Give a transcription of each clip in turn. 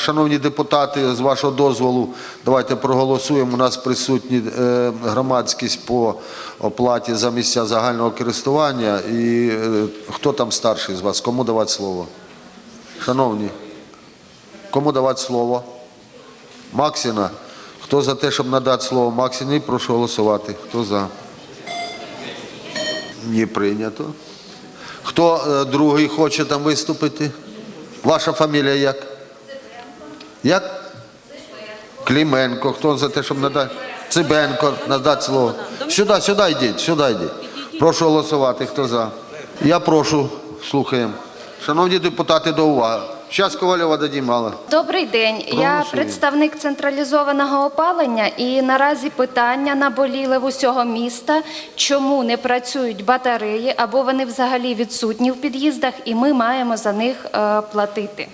шановні депутати, з вашого дозволу, давайте проголосуємо. У нас присутні е, громадськість по оплаті за місця загального користування. І е, хто там старший з вас? Кому давати слово? Шановні, кому давати слово? Максина. Хто за те, щоб надати слово Максині, прошу голосувати. Хто за? Не прийнято. Хто е, другий хоче там виступити? Ваша фамілія як? Як? Кліменко, Хто за те, щоб надати? Цибенко, надати слово. Сюди, сюди йдіть, сюди йдіть. Прошу голосувати. Хто за? Я прошу, слухаємо. Шановні депутати, до уваги. Зараз Ковальова дадім мало. Добрий день. Я Проголосуємо. представник централізованого опалення, і наразі питання наболіли в усього міста, чому не працюють батареї або вони взагалі відсутні в під'їздах, і ми маємо за них е, платити.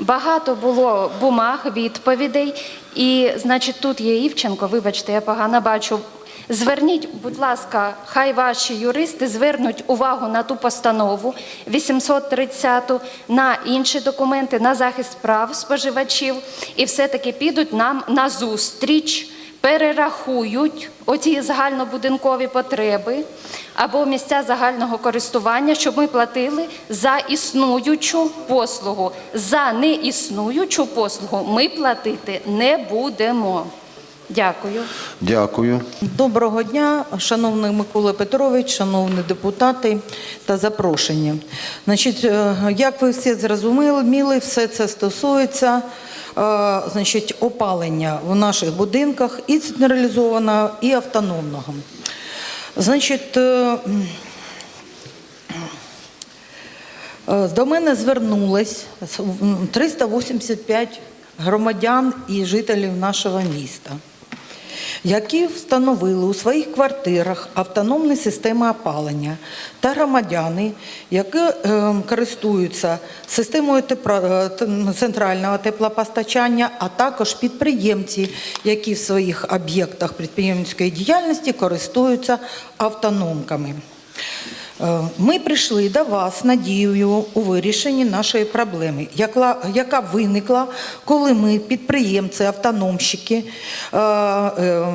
Багато було бумаг, відповідей, і значить тут є Івченко. Вибачте, я погано бачу. Зверніть, будь ласка, хай ваші юристи звернуть увагу на ту постанову 830, на інші документи, на захист прав споживачів, і все-таки підуть нам на зустріч, перерахують оці загальнобудинкові потреби або місця загального користування, щоб ми платили за існуючу послугу. За неіснуючу послугу ми платити не будемо. Дякую. Дякую. Доброго дня, шановний Микола Петрович, шановні депутати та запрошені. Значить, е, як ви всі зрозуміли, все це стосується е, значить, опалення в наших будинках і централізованого, і автономного. Значить, е, До мене звернулись 385 громадян і жителів нашого міста, які встановили у своїх квартирах автономні системи опалення та громадяни, які е, користуються системою е, центрального теплопостачання, а також підприємці, які в своїх об'єктах підприємницької діяльності користуються автономками. Е, Ми прийшли до вас надією у вирішенні нашої проблеми, яка, виникла, коли ми, підприємці, автономщики, е, е,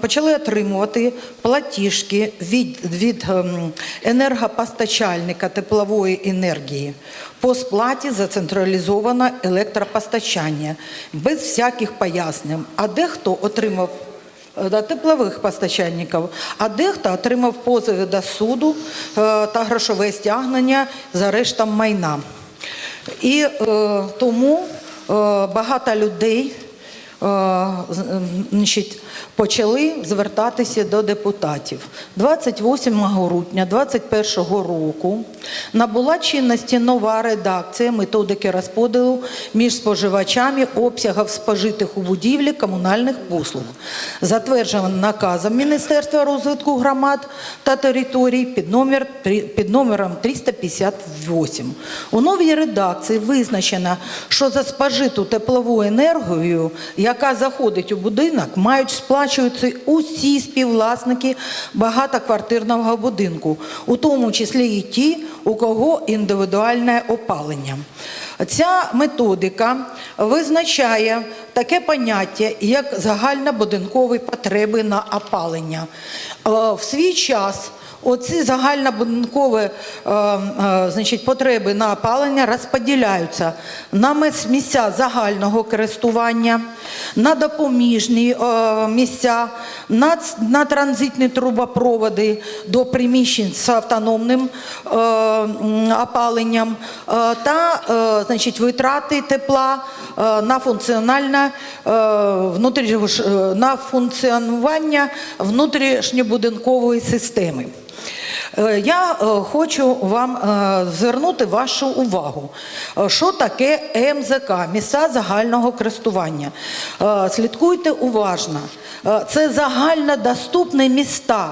почали отримувати платіжки від, від ем, енергопостачальника теплової енергії по сплаті за централізоване електропостачання без всяких пояснень. А дехто отримав до теплових постачальників, а дехто отримав позови до суду е, та грошове стягнення за рештом майна. І е, тому е, багато людей е, е, значить, почали звертатися до депутатів. 28 грудня 2021 року набула чинності нова редакція методики розподілу між споживачами обсягів спожитих у будівлі комунальних послуг, затверджена наказом Міністерства розвитку громад та територій під, номер, під номером 358. У новій редакції визначено, що за спожиту теплову енергію, яка заходить у будинок, мають сплачувати усі співвласники багатоквартирного будинку, у тому числі і ті, у кого індивідуальне опалення. Ця методика визначає таке поняття, як загальнобудинкові потреби на опалення. Е, В свій час Оці загальнобудинкові е, е, значить, потреби на опалення розподіляються на місця загального користування, на допоміжні е, місця, на, на транзитні трубопроводи до приміщень з автономним опаленням та значить, витрати тепла на функціональне на функціонування внутрішньобудинкової системи. Е, Я е, хочу вам е, звернути вашу увагу, що таке МЗК, місця загального користування. Слідкуйте уважно. Це загальнодоступні міста.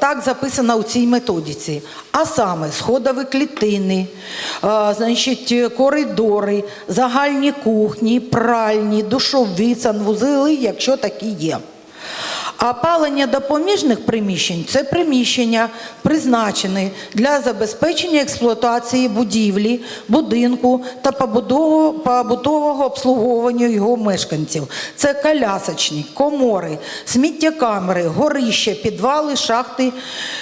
Так записано у цій методиці. А саме сходові клітини, значить, коридори, загальні кухні, пральні, душові, санвузли, якщо такі є. А опалення допоміжних приміщень це приміщення, призначені для забезпечення експлуатації будівлі, будинку та побутового обслуговування його мешканців. Це колясочні, комори, сміттєкамери, горища, підвали, шахти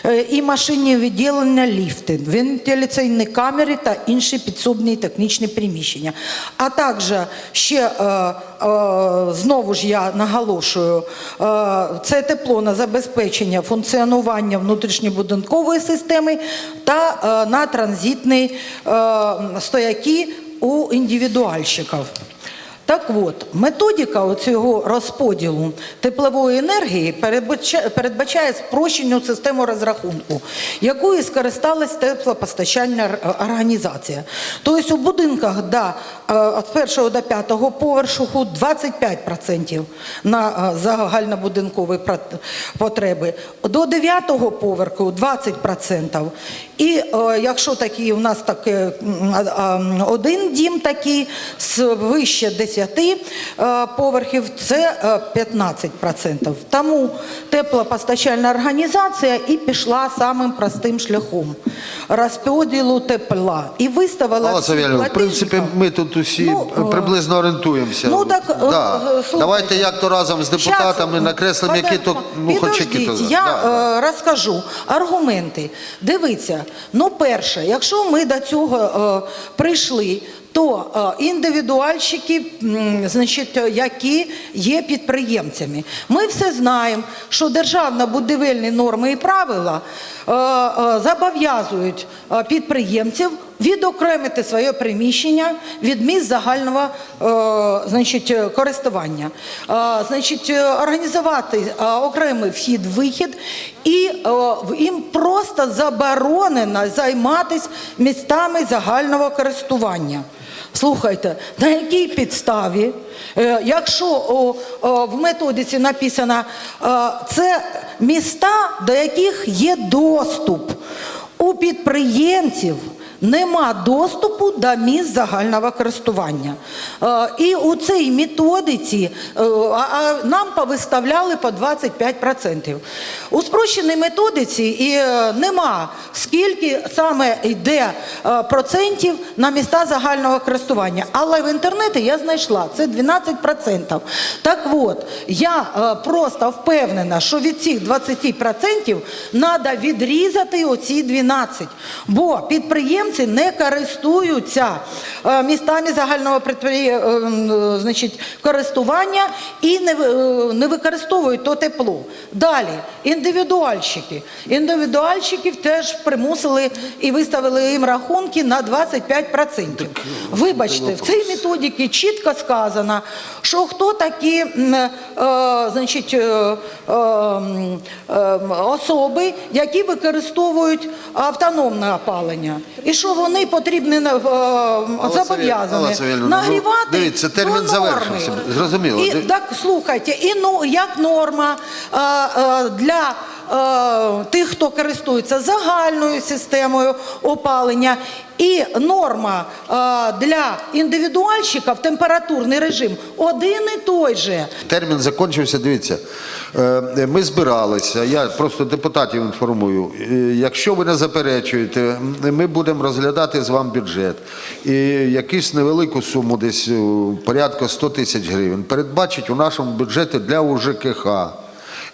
е, і машинні відділення, ліфти, вентиляційні камери та інші підсобні технічні приміщення. А також ще е, е, знову ж я наголошую, е, це тепло на забезпечення функціонування внутрішньобудинкової системи та е, на транзитні е, стояки у індивідуальщиків. Так от, методика цього розподілу теплової енергії передбачає спрощену систему розрахунку, якою скористалась теплопостачальна організація. Тобто у будинках е, від першого до п'ятого поверху 25% на е, загальнобудинкові потреби, до дев'ятого поверху 20%. І е, якщо такий у нас таке один дім такий з вище 10 е, поверхів, це е, 15%. Тому теплопостачальна організація і пішла самим простим шляхом розподілу тепла і виставила Алла всіх в принципі, ми тут усі Ну, е, е, приблизно орієнтуємося. ну, так, е, да. е, слухайте. Давайте як то разом з депутатами Щас, накреслимо, які то, ну, хоч які то. підождіть, Я Да, е, розкажу аргументи. Дивіться, ну перше, якщо ми до цього е, прийшли, то е, індивідуальщики, значить, е, які є підприємцями. Ми все знаємо, що державно-будівельні норми і правила е, зобов'язують підприємців відокремити своє приміщення від місць загального е, значить, користування, Е, значить, організувати е, окремий вхід-вихід, і е, їм просто заборонено займатися містами загального користування. Слухайте, на якій підставі, е, якщо в методиці написано, е, це міста, до яких є доступ у підприємців. Нема доступу до місць загального користування. Е, І у цій методиці е, нам повиставляли по 25%. У спрощеній методиці і е, нема скільки саме йде процентів на міста загального користування. Але в інтернеті я знайшла це 12%. Так от, я просто впевнена, що від цих 20% треба відрізати оці 12%. Бо підприємці не користуються е, містами загального е, м, значить, користування і не, е, не використовують то тепло. Далі, індивідуальщики. Індивідуальщиків теж примусили і виставили їм рахунки на 25%. Вибачте, в цій методиці чітко сказано, що хто такі е, значить, е, е, е, особи, які використовують автономне опалення. І що вони потрібні е, Алла зобов'язані ну, нагрівати дивіться, термін до норми. завершився. Зрозуміло. І, так, слухайте, і ну, як норма е, е, для е, тих, хто користується загальною системою опалення, і норма е, для індивідуальщиків температурний режим один і той же. Термін закінчився. Дивіться, е, ми збиралися. Я просто депутатів інформую. Е, Якщо ви не заперечуєте, ми будемо розглядати з вами бюджет і якусь невелику суму, десь е, порядка 100 тисяч гривень, передбачить у нашому бюджеті для УЖКХ.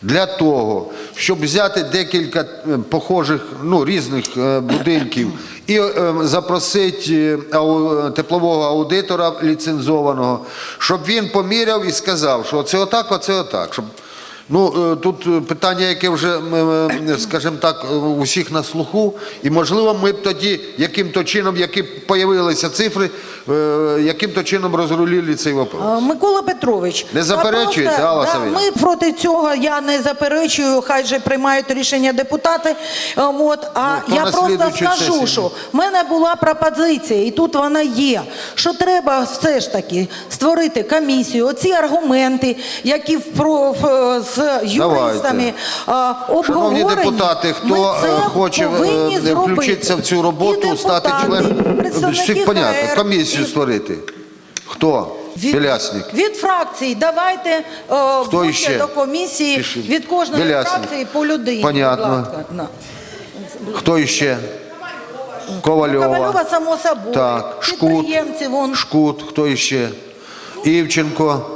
Для того, щоб взяти декілька е, похожих, ну різних е, будинків і е, запросити е, теплового аудитора ліцензованого, щоб він поміряв і сказав, що це отак, оце отак. Щоб, ну, е, тут е, питання, яке вже, е, скажімо так, усіх на слуху, і можливо ми б тоді яким-то чином, які появилися цифри, яким-то чином розрулили цей вопрос. Е, Микола Петрович, Не заперечуєте, просто, Алла да, Ми проти цього я не заперечую, хай же приймають рішення депутати. Е, От, а Ну, я просто скажу, сесії. що в мене була пропозиція, і тут вона є. Що треба все ж таки створити комісію, оці аргументи, які в- з юристами а, Шановні депутати, хто е, хоче е, включитися в цю роботу, стати членом, всіх понятно, ХР, комісію створити. Хто? Від, Білясник. від фракцій давайте е, Хто іще? до комісії Пишіть. від кожної Білясник. фракції по людині. Понятно. будь ласка. На. Хто іще? Ковальова. Ковальова, само собою. Так, Шкут. Підприємці, вон. Шкут, хто іще? Івченко.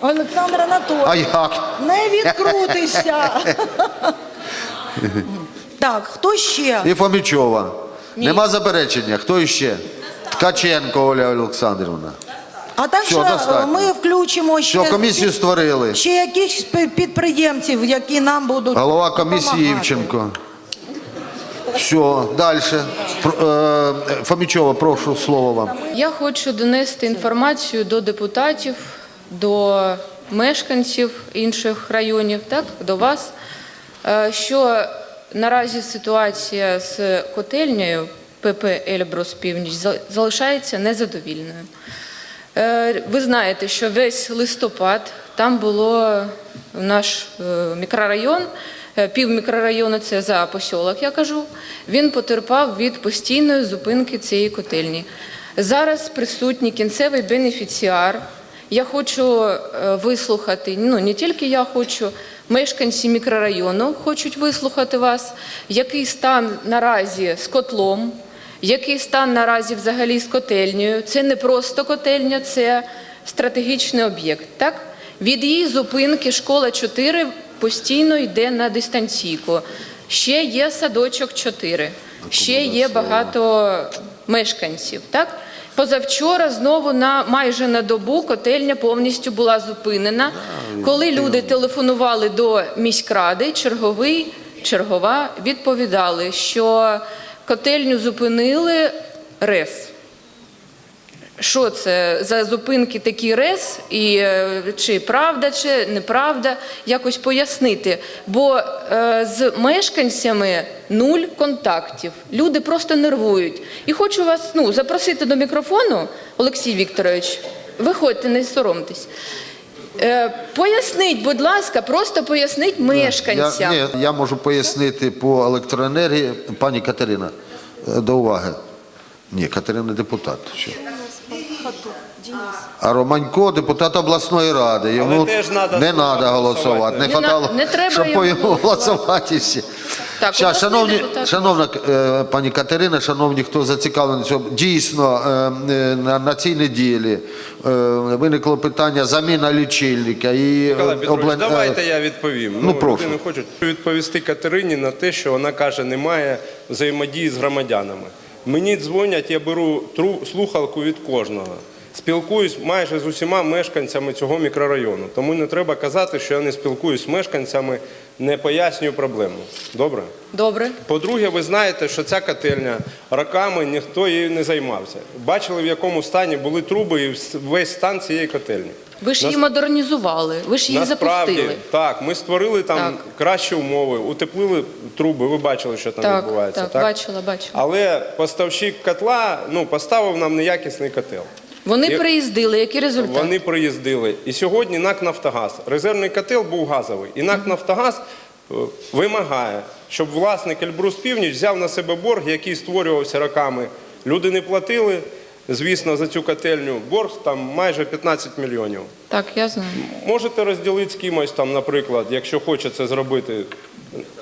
Олександр Анатолійович. А як? Не відкрутишся. так, хто ще? І Фомічова. Нема заперечення. Хто іще? Ткаченко Оля Олександрівна. А так Все, що достатньо. ми включимо ще, Що, комісію створили? ще якихось пи- підприємців, які нам будуть Голова комісії допомагати. Івченко. Все, далі. Е, Фомічова, прошу, слово вам. Я хочу донести інформацію до депутатів, до мешканців інших районів, так, до вас, е, що наразі ситуація з котельнею ПП «Ельбрус Північ» за- залишається незадовільною. Е, Ви знаєте, що весь листопад там було наш е, мікрорайон, е, пів мікрорайону це за посілок, я кажу. Він потерпав від постійної зупинки цієї котельні. Зараз присутній кінцевий бенефіціар. Я хочу е, вислухати, ну не тільки я хочу, мешканці мікрорайону хочуть вислухати вас, який стан наразі з котлом, який стан наразі взагалі з котельнею? Це не просто котельня, це стратегічний об'єкт. Так? Від її зупинки школа 4 постійно йде на дистанційку. Ще є садочок 4, ще є багато мешканців. Так? Позавчора знову на майже на добу котельня повністю була зупинена. Коли люди телефонували до міськради, черговий, чергова відповідали, що котельню зупинили РЕС. Що це за зупинки такі РЕС, і е, чи правда, чи неправда, якось пояснити. Бо е, з мешканцями нуль контактів. Люди просто нервують. І хочу вас ну, запросити до мікрофону, Олексій Вікторович, виходьте, не соромтесь. Е, поясніть, будь ласка, просто поясніть мешканцям. Я, ні, я можу пояснити по електроенергії. Пані Катерина, е, до уваги. Ні, Катерина депутат. Ще. А Романько депутат обласної ради. Йому теж надо не треба голосувати. Не, хватало, не треба щоб йому по йому голосувати. всі. Так, Щас, шановні, депутат. шановна е, пані Катерина, шановні, хто зацікавлений цьому, дійсно е, е, на, на цій неділі е, виникло питання заміна лічильника і Миколай Петрович, облен- е, давайте я відповім. ну, прошу. люди не хочуть відповісти Катерині на те, що вона каже, немає взаємодії з громадянами. Мені дзвонять, я беру тру- слухалку від кожного. Спілкуюсь майже з усіма мешканцями цього мікрорайону. Тому не треба казати, що я не спілкуюсь з мешканцями, не пояснюю проблему. Добре? Добре. По-друге, ви знаєте, що ця котельня роками ніхто її не займався. Бачили, в якому стані були труби і весь стан цієї котельні. Ви ж її модернізували, ви ж її Насправді, запустили. так, ми створили там Так. кращі умови, утеплили труби, ви бачили, що там Так, відбувається. так, бачила, бачила. Але поставщик котла ну, поставив нам неякісний котел. Вони Є- приїздили, який результат? Вони приїздили. І сьогодні НАК Нафтогаз. Резервний котел був газовий. І НАК Нафтогаз е, вимагає, щоб власник Ельбрус Північ взяв на себе борг, який створювався роками. Люди не платили, звісно, за цю котельню. Борг там майже 15 мільйонів. Так, я знаю. Можете розділити з кимось там, наприклад, якщо хоче це зробити.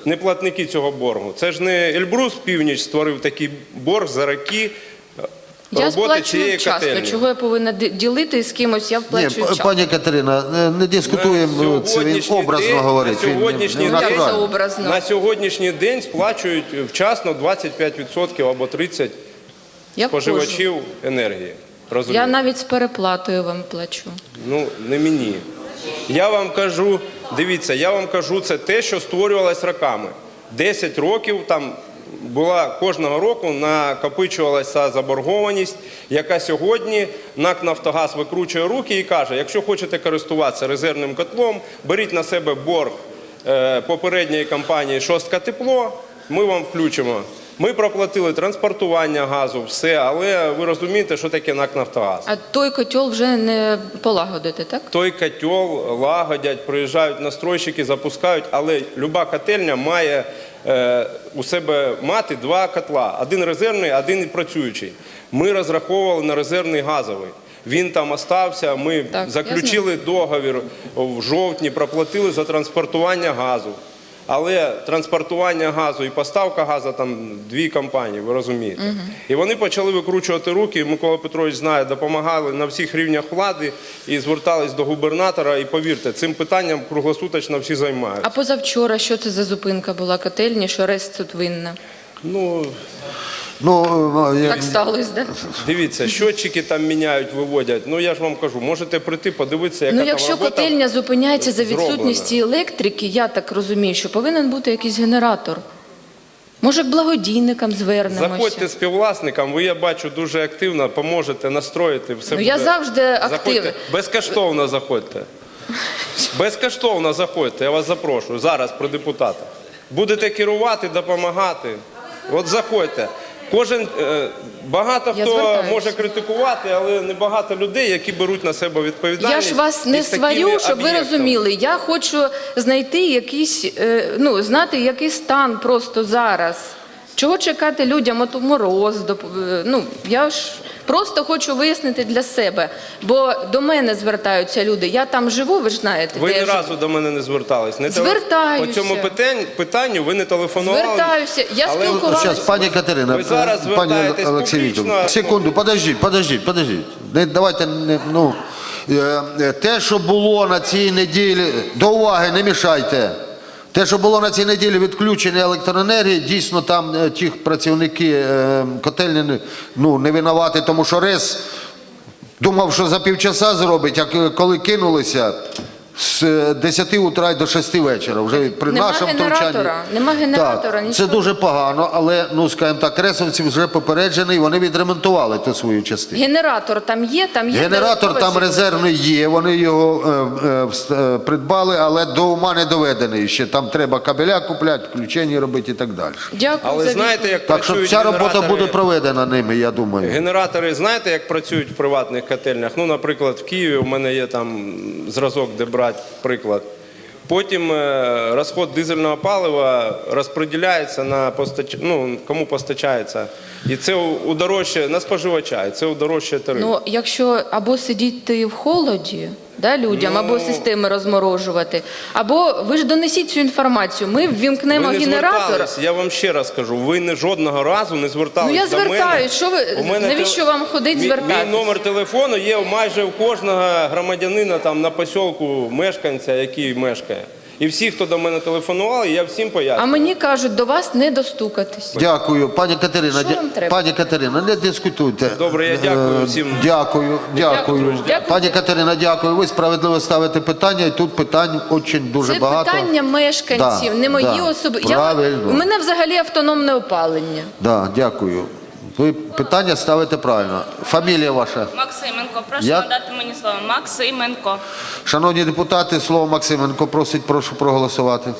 Не платники цього боргу. Це ж не Ельбрус Північ створив такий борг за роки Я роботи сплачую цієї вчасно. Чого я повинна ділити з кимось? Я вплачую вчасно. пані Катерина, не, не дискутуємо, На це він образно день- говорить. на Він сьогоднішній не день- образно? На сьогоднішній день сплачують вчасно 25% або 30% Я споживачів енергії. входжу. Я навіть з переплатою вам плачу. Ну, не мені. Я вам кажу, дивіться, я вам кажу, це те, що створювалось роками. 10 років там була кожного року накопичувалася заборгованість, яка сьогодні НАК Нафтогаз викручує руки і каже: якщо хочете користуватися резервним котлом, беріть на себе борг е, попередньої компанії Шостка Тепло, ми вам включимо. Ми проплатили транспортування газу, все, але ви розумієте, що таке НАК Нафтогаз. А той котел вже не полагодите, так? Той котел лагодять, приїжджають настройщики, запускають, але люба котельня має у себе мати два котла: один резервний, один працюючий. Ми розраховували на резервний газовий. Він там остався. Ми Так, заключили договір в жовтні, проплатили за транспортування газу. Але транспортування газу і поставка газу там дві компанії, ви розумієте. І вони почали викручувати руки. Микола Петрович знає, допомагали на всіх рівнях влади і звертались до губернатора. І повірте, цим питанням круглосуточно всі займаються. А позавчора що це за зупинка була котельні, що РЕС тут винна? Ну Ну, е, Так сталося, да? дивіться, щотчики там міняють, виводять. Ну я ж вам кажу, можете прийти, подивитися, яка Ну, там якщо робота. котельня зупиняється за зроблена. відсутності електрики, я так розумію, що повинен бути якийсь генератор. Може, к благодійникам звернемося. Заходьте співвласникам, ви я бачу дуже активно, поможете настроїти все. Ну, я буде. завжди активна. Заходьте, безкоштовно заходьте. Безкоштовно заходьте, я вас запрошую зараз при депутатах. Будете керувати, допомагати. От заходьте. Кожен е, багато Я хто звертаюсь. може критикувати, але не багато людей, які беруть на себе відповідальність. Я ж вас не сварю, щоб ви розуміли. Я хочу знайти якийсь, е, ну, знати, який стан просто зараз. Чого чекати людям от у мороз? е, Ну, я ж просто хочу вияснити для себе. Бо до мене звертаються люди. Я там живу, ви ж знаєте. Ви ні разу до мене не звертались. Не Звертаюся. По цьому питань- питанню ви не телефонували. Звертаюся. Я Але- спілкувалася. Зараз, пані Катерина, Ви зараз пані звертаєтесь Олексій Вікторович, секунду, подождіть, подождіть, подождіть. Не, давайте, не, ну, е, е, те, що було на цій неділі, до уваги, не мішайте. Те, що було на цій неділі відключення електроенергії, дійсно там е, ті працівники е, котельні ну, не винуваті, тому що РЕС думав, що за півчаса зробить, а коли кинулися з е, 10 утра до 6 вечора. Вже при Нема нашому генератора, втручанні. нема генератора, Так, це нічого. дуже погано, але, ну, скажімо так, кресовці вже попереджені, і вони відремонтували ту свою частину. Генератор там є, там є. Генератор там резервний є, вони його е, е, вс- е, придбали, але до ума не доведений ще. Там треба кабеля купляти, включення робити і так далі. Дякую Але за знаєте, як Так що працюють ця робота генератори? буде проведена ними, я думаю. Генератори, знаєте, як працюють в приватних котельнях? Ну, наприклад, в Києві у мене є там зразок, де брати приклад. Потім е, розход дизельного палива розподіляється на постач... ну, кому постачається. І це удорожче на споживача, і це удорожче тариф. Ну, якщо або сидіти в холоді да, людям, Ну, або системи розморожувати, або ви ж донесіть цю інформацію. Ми ввімкнемо ви не генератор. звертались, я вам ще раз кажу, ви не жодного разу не звертались Ну, я до мене. звертаюсь. Що ви- У мене навіщо теле- вам ходить Мій- звертатись? Мій номер телефону є майже у кожного громадянина там на посілку мешканця, який мешкає. І всі, хто до мене телефонували, я всім А мені кажуть, до вас не достукатись. Дякую, пані Катерина. Що дя- вам треба? Пані Катерина, не дискутуйте. Добре, я дякую Е, всім. Дякую, дякую. Дякую. Пані Катерина, дякую. Ви справедливо ставите питання, і тут питань дуже дуже Це багато. питання мешканців, Да, не мої да, особи. правильно. Я, у мене взагалі автономне опалення. Да, дякую. Ви питання ставите правильно. Фамілія ваша. Максименко, прошу Як? надати мені слово. Максименко. Шановні депутати, слово Максименко просить, прошу проголосувати.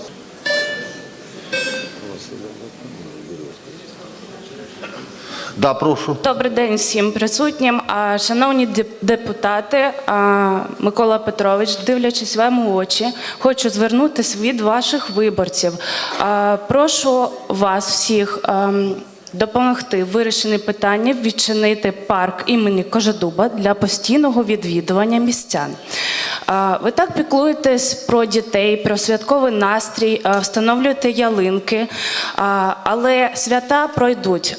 Да, прошу. Добрий день всім присутнім. А, Шановні деп- депутати, Микола Петрович, дивлячись вам у очі, хочу звернутися від ваших виборців. Прошу вас всіх ем, допомогти в вирішенні питання відчинити парк імені Кожедуба для постійного відвідування містян. Ви так піклуєтесь про дітей, про святковий настрій, встановлюєте ялинки, але свята пройдуть.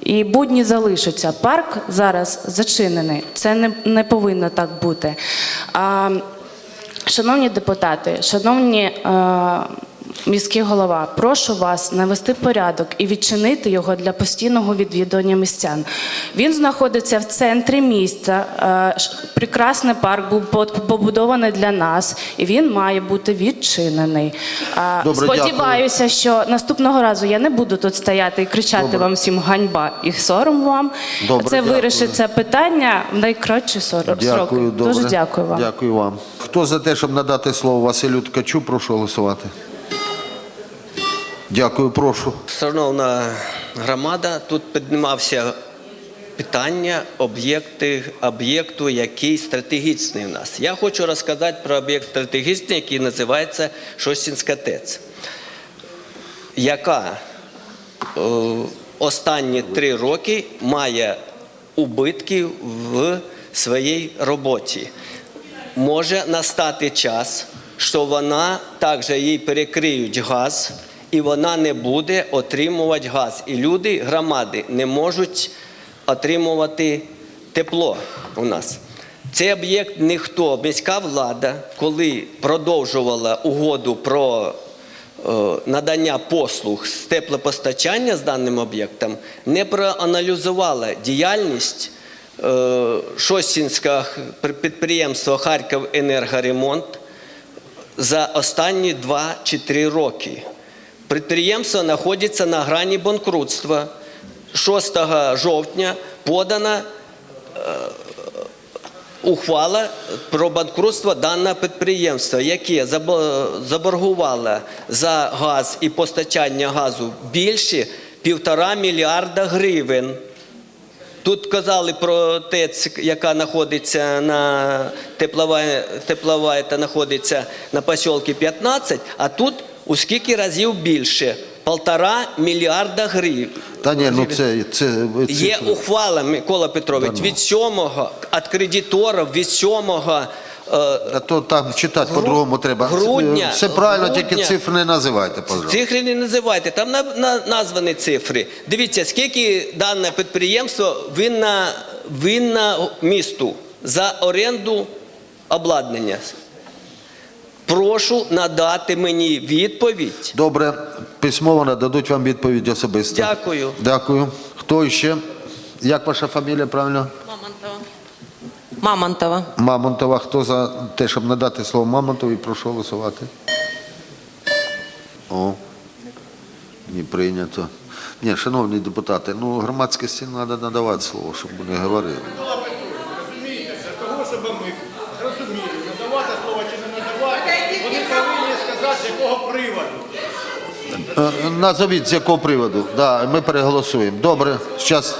І будні залишаться. Парк зараз зачинений. Це не, не повинно так бути. А, шановні депутати, шановні е, міський голова, прошу вас навести порядок і відчинити його для постійного відвідування містян. Він знаходиться в центрі міста. Е, прекрасний парк був побудований для нас, і він має бути відчинений. А, Добре, дякую. Сподіваюся, що наступного разу я не буду тут стояти і кричати Добре. вам всім ганьба і сором вам. Добре, Це дякую. вирішиться питання в найкратші Дякую, сроки. Дуже дякую вам. Дякую вам. Хто за те, щоб надати слово Василю Ткачу, прошу голосувати. Дякую, прошу. Шановна громада, тут піднімався питання об'єкту, який стратегічний у нас. Я хочу розказати про об'єкт стратегічний, який називається Шостінська ТЕЦ, яка е, останні три роки має убитки в своїй роботі. Може настати час, що вона також їй перекриють газ, і вона не буде отримувати газ. І люди, громади, не можуть отримувати тепло у нас. Цей об'єкт ніхто, міська влада, коли продовжувала угоду про е, надання послуг з теплопостачання з даним об'єктом, не проаналізувала діяльність е, Шостінського підприємства Харків енергоремонт за останні 2 чи 3 роки. Підприємство знаходиться на грані банкрутства. 6 жовтня подана ухвала про банкрутство даного підприємства, яке заборгувало за газ і постачання газу більше півтора мільярда гривень. Тут казали про ТЕЦ, яка знаходиться на теплова, теплова знаходиться на посілки 15, а тут у скільки разів більше полтора мільярда гривень. Та ні, ну це, це, ви Є ухвала, Микола Петрович, від сьомого від кредиторів, від сьомого е, А то там читати по-другому треба. грудня, Все правильно, тільки цифри не називайте, пожалуйста. Цифри не називайте, там на, на, названі цифри. Дивіться, скільки дане підприємство винна, винна місту за оренду обладнання. Прошу надати мені відповідь. Добре, письмово нададуть вам відповідь особисто. Дякую. Дякую. Хто ще? Як ваша фамілія, правильно? Мамонтова. Мамонтова. Мамонтова. Хто за те, щоб надати слово Мамонтові, прошу голосувати. О, не прийнято. Ні, шановні депутати, ну громадськості треба надавати слово, щоб вони говорили. того, щоб ми зрозуміли, надавати слово чи не надавати, вони повинні сказати, з якого приводу. Е, Назовіть, з якого приводу. Да, ми переголосуємо. Добре, зараз.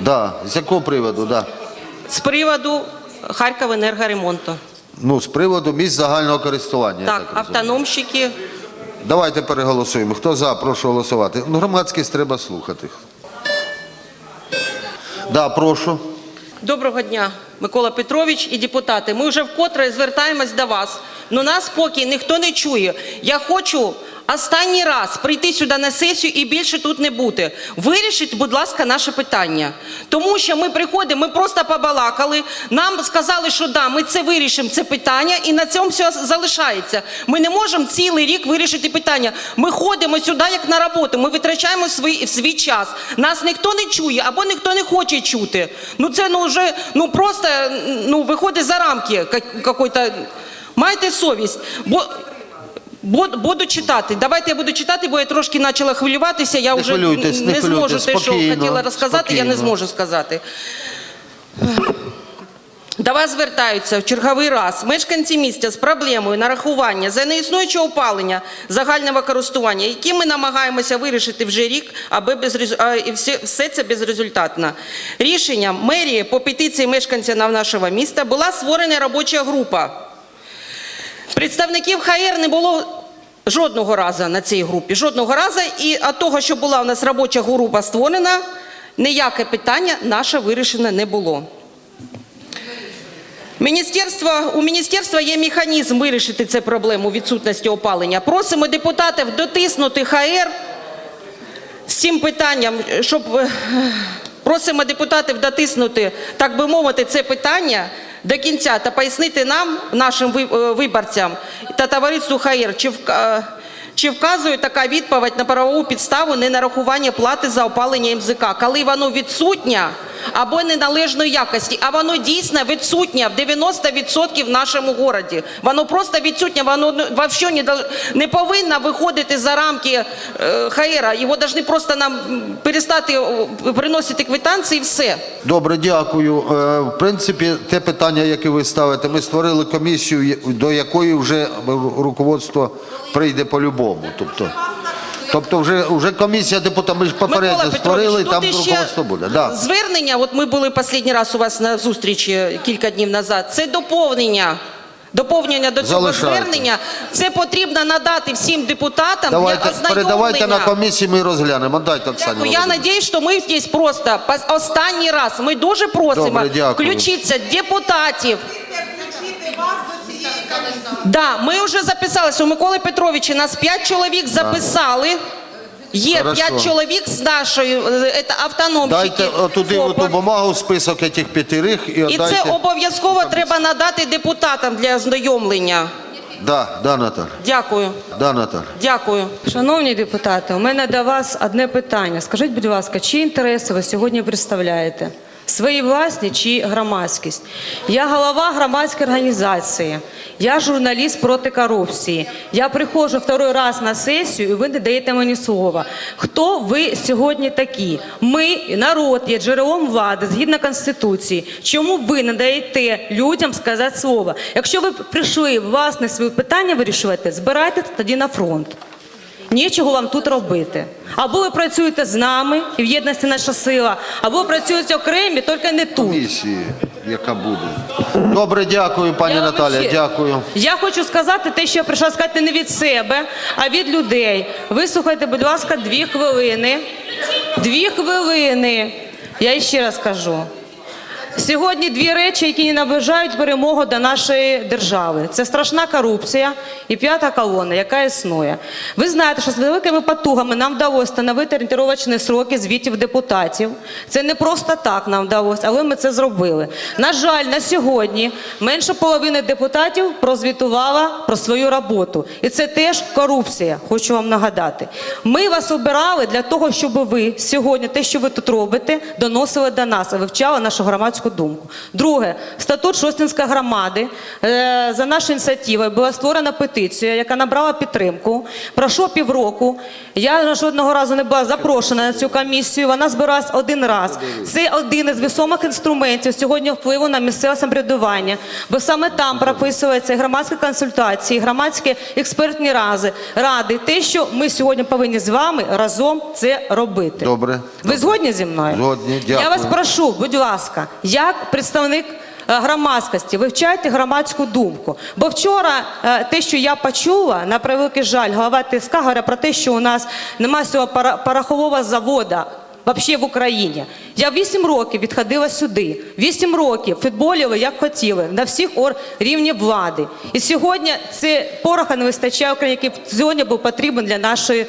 Да, з якого приводу, да. З приводу Харкова енергоремонту. Ну, з приводу місць загального користування. я Так, автономщики. Давайте переголосуємо. Хто за, прошу голосувати. Ну, громадськість треба слухати. Да, прошу. Доброго дня, Микола Петрович і депутати. Ми вже вкотре звертаємось до вас. Ну нас поки ніхто не чує. Я хочу останній раз прийти сюди на сесію і більше тут не бути. Вирішіть, будь ласка, наше питання. Тому що ми приходимо, ми просто побалакали. Нам сказали, що да, ми це вирішимо, це питання, і на цьому все залишається. Ми не можемо цілий рік вирішити питання. Ми ходимо сюди як на роботу. Ми витрачаємо свій, свій час. Нас ніхто не чує або ніхто не хоче чути. Ну це ну вже ну просто ну виходить за рамки какой-то. Майте совість. Бо Бу- Буду читати. Давайте я буду читати, бо я трошки почала хвилюватися. Я Не вже не не зможу те, що хотіла розказати, я не зможу сказати. До вас звертаються в черговий раз мешканці міста з проблемою нарахування за неіснуючого опалення загального користування, які ми намагаємося вирішити вже рік, аби без а, і все, все це безрезультатно. Рішенням мерії по петиції мешканців нашого міста була створена робоча група. Представників ХР не було жодного разу на цій групі. Жодного разу. І від того, що була у нас робоча група створена, ніяке питання наше вирішено не було. Міністерство, у міністерства є механізм вирішити цю проблему відсутності опалення. Просимо депутатів дотиснути ХР з цим питанням, щоб е, просимо депутатів дотиснути, так би мовити, це питання до кінця та пояснити нам, нашим е, виборцям та товариству ХАЕР, чи, в. е, чи вказує така відповідь на правову підставу ненарахування плати за опалення МЗК, коли воно відсутнє або неналежної якості, а воно дійсно відсутнє в 90% в нашому городі. Воно просто відсутнє, воно вообще не, повинно виходити за рамки е, ХР. Його повинні просто нам перестати приносити квитанції і все. Добре, дякую. Е, В принципі, те питання, яке ви ставите, ми створили комісію, до якої вже руководство прийде по-любому. Тобто, тобто вже, вже комісія депутатів, ми ж попередньо Микола створили, Петрович, там тут руководство буде. Да. Звернення, от ми були останній раз у вас на зустрічі кілька днів назад, це доповнення доповнення до цього Залишайте. звернення. Це потрібно надати всім депутатам Давайте, для ознайомлення. передавайте на комісії, ми розглянемо. Дайте Оксані Дякую. Я Володимирівні. надіюсь, що ми здесь просто пос- останній раз. Ми дуже просимо Добре, дякую. включитися депутатів. Да, ми вже записалися. У Миколи Петровича нас п'ять чоловік записали. Є Хорошо. п'ять чоловік з нашої е, це автономщики. Дайте отуди ФОПа. оту бумагу, список цих п'ятирих і І отдайте. це обов'язково треба надати депутатам для ознайомлення. Да, да, Наталя. Дякую. Да, Наталя. Дякую. Шановні депутати, у мене до вас одне питання. Скажіть, будь ласка, чиї інтереси ви сьогодні представляєте? Свої власні чи громадськість? Я голова громадської організації, я журналіст проти корупції. Я приходжу второй раз на сесію, і ви не даєте мені слова. Хто ви сьогодні такі? Ми, народ, є джерелом влади згідно Конституції. Чому ви не даєте людям сказати слово? Якщо ви прийшли власне свої питання вирішувати, збирайте тоді на фронт. Нічого вам тут робити. Або ви працюєте з нами і в єдності наша сила, або ви працюєте окремі, тільки не тут. Комісії, яка буде. Добре, дякую, пані Я вам Наталя. ще- Дякую. Я хочу сказати те, що я прийшла сказати не від себе, а від людей. Вислухайте, будь ласка, дві хвилини. Дві хвилини. Я ще раз кажу. Сьогодні дві речі, які не наближають перемогу до нашої держави. Це страшна корупція і п'ята колона, яка існує. Ви знаєте, що з великими потугами нам вдалося встановити орієнтировочні сроки звітів депутатів. Це не просто так нам вдалося, але ми це зробили. На жаль, на сьогодні менше половини депутатів прозвітувала про свою роботу. І це теж корупція, хочу вам нагадати. Ми вас обирали для того, щоб ви сьогодні те, що ви тут робите, доносили до нас і вивчали нашу громадську думку. Друге, статут Шостинської громади е, за нашою ініціативою була створена петиція, яка набрала підтримку. Пройшло півроку. Я жодного разу не була запрошена на цю комісію. Вона збиралась один раз. Це один із весомих інструментів сьогодні впливу на місцеве самоврядування, бо саме там прописуються громадські консультації, громадські експертні рази, ради. Те, що ми сьогодні повинні з вами разом це робити. Добре. Ви згодні зі мною? Згодні, Я вас прошу, будь ласка, як представник е, громадськості, вивчайте громадську думку. Бо вчора е, те, що я почула, на превеликий жаль, голова ТСК говорить про те, що у нас немає цього порохового заводу. Взагалі в Україні. Я вісім років відходила сюди. Вісім років футболіли, як хотіли, на всіх ор рівнів влади. І сьогодні це пороха не вистачає Україні, який сьогодні був потрібен для нашої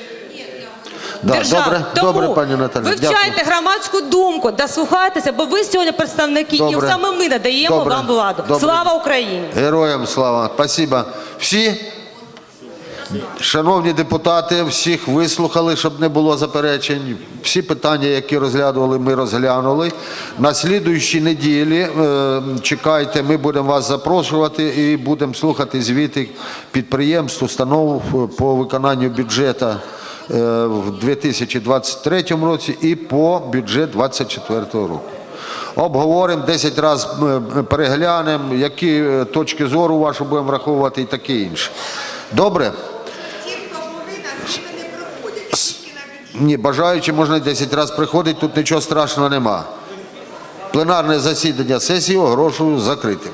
Да, держави. добре, Тому добре, пані Наталя. Вивчайте Дякую. громадську думку, дослухайтеся, бо ви сьогодні представники, Добре. і саме ми надаємо Добре. вам владу. Добре. Слава Україні! Героям слава. Спасибо. Всі, шановні депутати, всіх вислухали, щоб не було заперечень. Всі питання, які розглядували, ми розглянули. На слідуючій неділі е, чекайте, ми будемо вас запрошувати і будемо слухати звіти підприємств, установ по виконанню бюджету в 2023 році і по бюджет 2024 року. Обговоримо 10 разів переглянемо, які е, точки зору вашу будемо враховувати і таке інше. Добре? Ні, бажаючи, можна 10 разів приходити, тут нічого страшного нема. Пленарне засідання сесії оголошую закритим.